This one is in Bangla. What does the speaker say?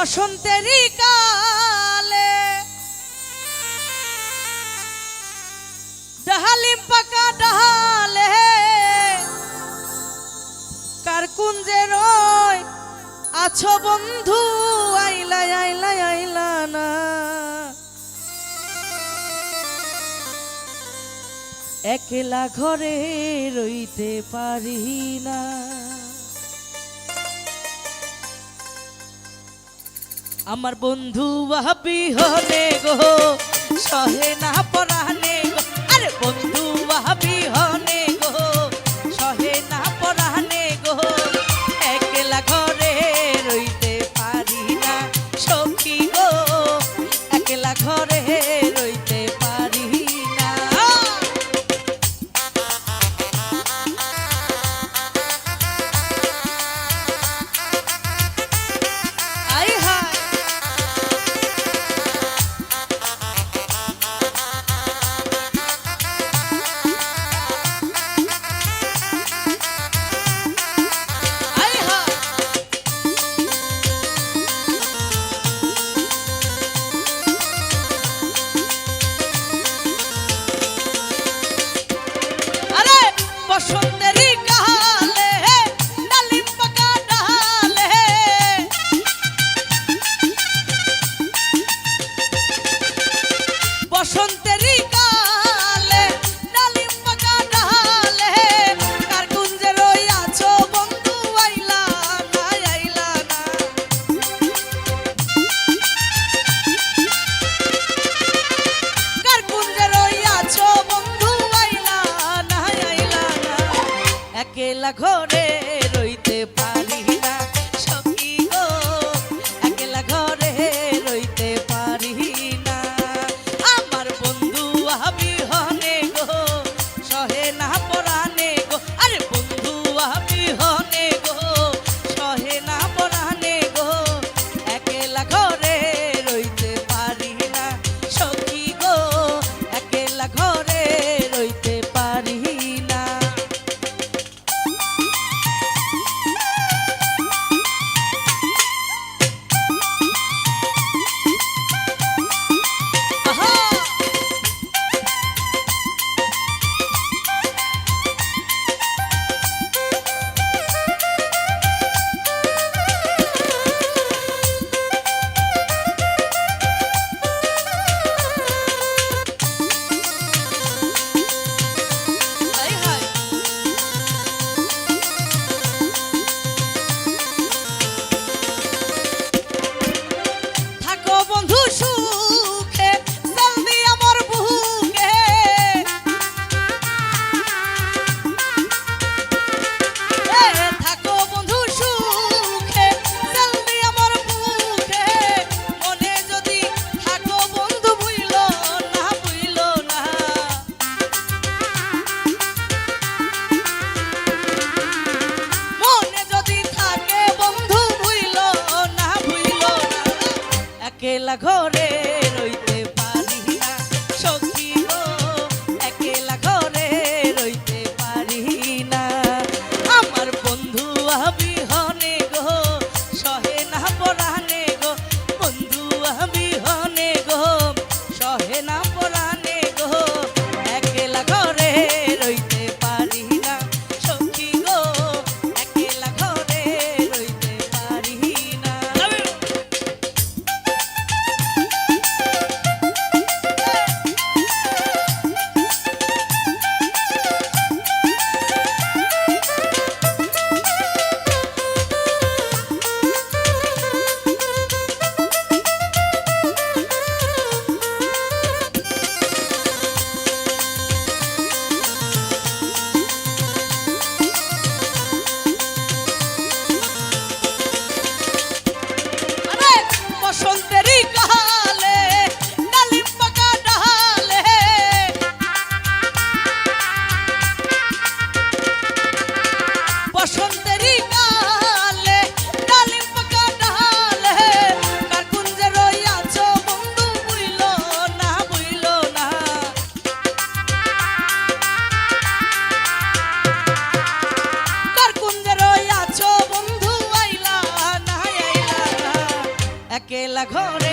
বসন্তের কালে। ডাহালিম পাকা ডাহালে কার কুঞ্জে রয়? আছো বন্ধু, আইলা আইলা আইলা না। একলা ঘরে রইতে পারি না। আমার বন্ধু হবে গো। সহে না পরানে গো। আরে বন্ধু ঘরে রইতে পারে। একলা ঘরে। বসন্তে ঘরে